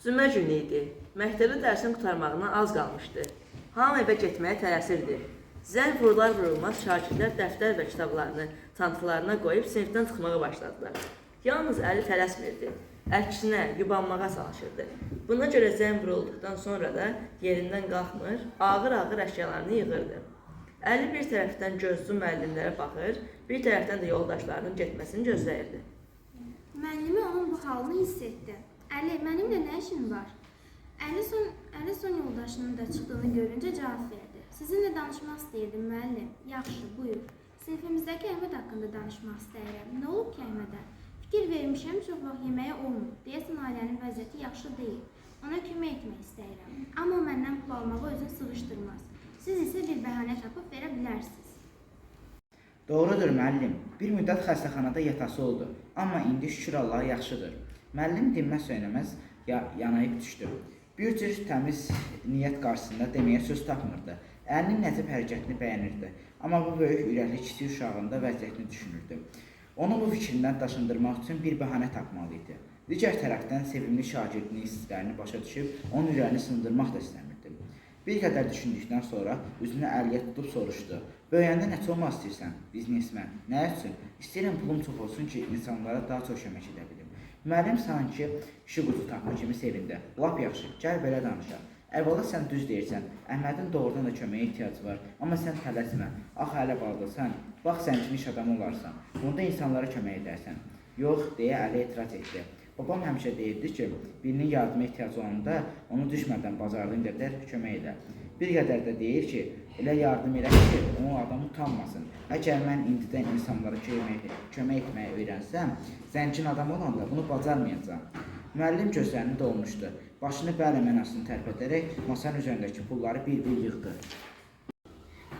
Cümə günü idi. Məktəbdə dərsin qurtarmağına az qalmışdı. Hamı evə getməyə tələsirdi. Zəng vurular vurulmaz şagirdlər dəftər və kitablarını çantalarına qoyub sinifdən çıxmağa başladılar. Yalnız Əli tələsmirdi. Əksinə yubanmağa çalışırdı. Buna görə zəng vurulduqdan sonra da yerindən qalxmır, ağır-ağır əşyalarını yığırdı. Əli bir tərəfdən gözlü müəllimlərə baxır, bir tərəfdən də yoldaşlarının getməsini gözləyirdi. Müəllimi onun bu halını hiss etdi. Əli, mənimlə nə işin var? Əli son, Əli son yoldaşının da çıxdığını görüncə cavab verdi. Sizinlə danışmaq istəyirdim müəllim. Yaxşı, buyur. Sinifimizdəki Əhməd haqqında danışmaq istəyirəm. Nə olub ki Əhmədə? Fikir vermişəm, çox vaxt yeməyə olmur. Deyəsən ailənin vəziyyəti yaxşı deyil. Ona kömək etmək istəyirəm. Amma məndən pul almağı özünü sığışdırmaz. Siz isə bir bəhanə tapıb verə bilərsiniz. Doğrudur müəllim. Bir müddət xəstəxanada yatası oldu. Amma indi şükür Allaha yaxşıdır. Müəllim dinməz söyləməz ya yanayıb düşdü. Bir cür təmiz niyyət qarşısında deməyə söz tapmırdı. Əlinin nəcib hərəkətini bəyənirdi. Amma bu böyük ürəkli kiçik uşağın da vəziyyətini düşünürdü. Onu bu fikrindən daşındırmaq üçün bir bəhanə tapmalı idi. Digər tərəfdən sevimli şagirdinin hisslərini başa düşüb onun ürəyini sındırmaq da istəmirdi. Bir qədər düşündükdən sonra üzünü Əliyə tutub soruşdu. Böyüyəndə nəçə olmaq istəyirsən? Biznesmen. Nə üçün? İstəyirəm pulum çox olsun ki, insanlara daha çox kömək edə bilim. Müəllim sanki işi qutu tapma kimi sevindi. Lap yaxşı, gəl belə danışaq. Əvvəla sən düz deyirsən. Əhmədin doğrudan da köməyə ehtiyacı var. Amma sən tələsmə. Ax hələ baldırsan. Bax sən kimi iş adamı olarsan. Bunda insanlara kömək edərsən. Yox, deyə Əli etiraz etdi. Babam həmişə deyirdi ki, birinin yardıma ehtiyacı olanda onu düşmədən bacardığın qədər kömək elə. Bir qədər də deyir ki, elə yardım elə ki, o adam utanmasın. Əgər mən indidən insanlara kömək, kömək etməyi öyrənsəm, zəngin adam olanda bunu bacarmayacağam. Müəllim gözlərini dolmuşdu. Başını bələ mənasını tərpədərək masanın üzərindəki pulları bir-bir yığdı.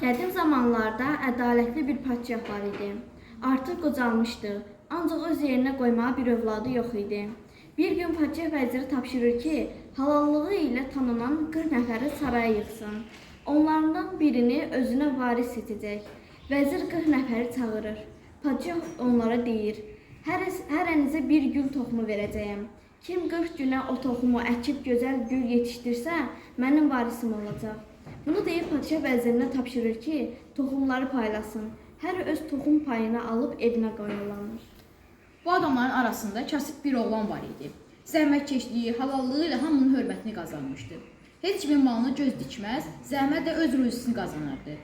Qədim zamanlarda ədalətli bir padşah var idi. Artıq qocalmışdı, ancaq öz yerinə qoymağa bir övladı yox idi. Bir gün padşah vəziri tapşırır ki, halallığı ilə tanınan 40 nəfəri saraya yığsın. Onlardan birini özünə varis seçəcək. Vəzir 40 nəfəri çağırır. Padşah onlara deyir: "Hər hərənizə bir gül toxumu verəcəyəm. Kim 40 günə o toxumu əkib gözəl gül yetişdirsə, mənim varisim olacaq." Bunu deyib padşah vəzirinə tapşırır ki, toxumları paylasın. Hər öz toxum payını alıb evinə qoyulanır. Bu adamların arasında kasıb bir oğlan var idi. Zəhmətkeşliyi, halallığı ilə hamının hörmətini qazanmışdı. Heç kimin malına göz dikməz, zəhmətlə öz ruzisini qazanırdı.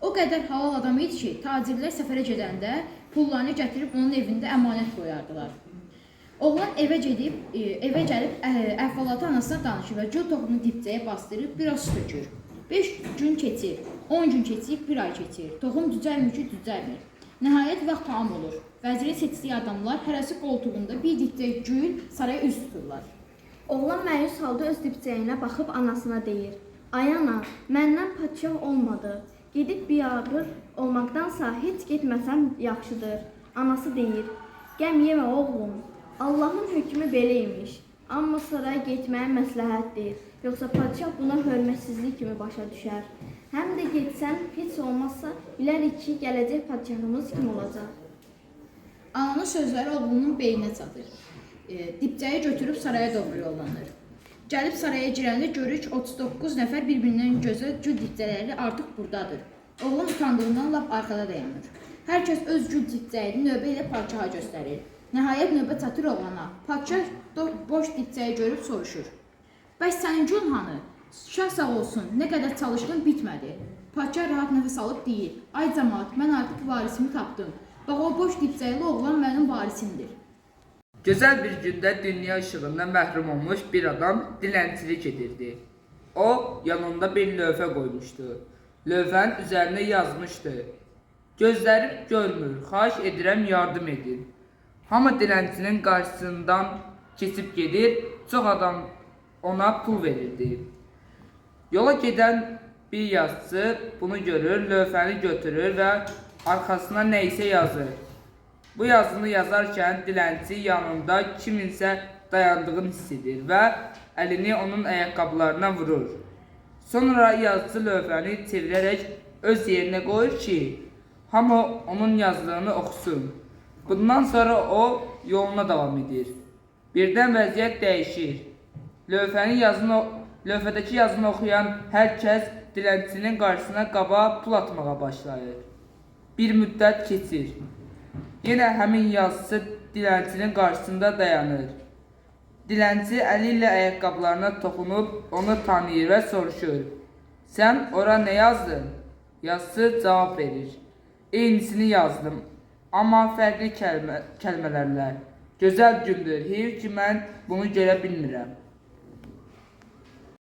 O qədər halal adam idi ki, tacirlər səfərə gedəndə pullarını gətirib onun evində əmanət qoyardılar. Oğlan evə gedib, e, evə gəlib ə- əhvalatı anasına danışır və gül toxumunu dipçəyə bastırıb biraz su tökür. 5 gün keçir, 10 gün keçir, bir ay keçir. Toxum düzəlmir ki, düzəlmir. Nəhayət vaxt tamam olur. Vəzirin seçdiyi adamlar hərəsi qoltuğunda bir dipçə gül saraya üz tuturlar. Oğlan məyus halda öz dipçəyinə baxıb anasına deyir: "Ay ana, məndən padşah olmadı. Gedib biabır olmaqdansa heç getməsəm yaxşıdır." Anası deyir: "Qəm yemə oğlum. Allahın hökmü belə imiş. Amma saraya getməyə məsləhətdir. Yoxsa padşah buna hörmətsizlik kimi başa düşər. Həm də getsən heç olmazsa bilərik ki, gələcək padşahımız kim olacaq." Ananın sözləri oğlunun beyninə çatır. E, dipçəyi götürüb saraya doğru yollanır. Gəlib saraya girəndə görür ki, 39 nəfər bir-birindən gözəl gül dipçələri artıq buradadır. Oğlan utandığından lap arxada dayanır. Hər kəs öz gül dipçəyini növbə ilə padşaha göstərir. Nəhayət növbə çatır oğlana. Padşah boş dipçəyi görüb soruşur. Bəs sənin gülün hanı? Şah sağ olsun, nə qədər çalışdım bitmədi. Padşah rahat nəfəs alıb deyir: "Ay cəmaət, mən artıq varisimi tapdım. Bax o boş dipçəkli oğlan mənim varisimdir." Gözəl bir gündə dünya işığından məhrum olmuş bir adam dilənçilik edirdi. O, yanında bir lövhə qoymuşdu. Lövhənin üzərində yazmışdı. Gözlərim görmür, xahiş edirəm yardım edin. Hamı dilənçinin qarşısından keçib gedir, çox adam ona pul verirdi. Yola gedən bir yazıcı bunu görür, lövhəni götürür və arxasına nə isə yazır. Bu yazını yazarkən dilənçi yanında kiminsə dayandığını hiss edir və əlini onun ayaqqabılarına vurur. Sonra yazıcı lövhəni çevirərək öz yerinə qoyur ki, hamı onun yazdığını oxusun. Bundan sonra o yoluna davam edir. Birdən vəziyyət dəyişir. Lövhənin yazını lövhədəki yazını oxuyan hər kəs dilənçinin qarşısına qaba pul atmağa başlayır. Bir müddət keçir. Yenə həmin yazısı dilənçinin qarşısında dayanır. Dilənçi əli ilə ayaqqabılarına toxunub onu tanıyır və soruşur. Sən ora nə yazdın? Yazısı cavab verir. Eynisini yazdım, amma fərqli kəlmə, kəlmələrlə. Gözəl gündür, heyf ki mən bunu görə bilmirəm.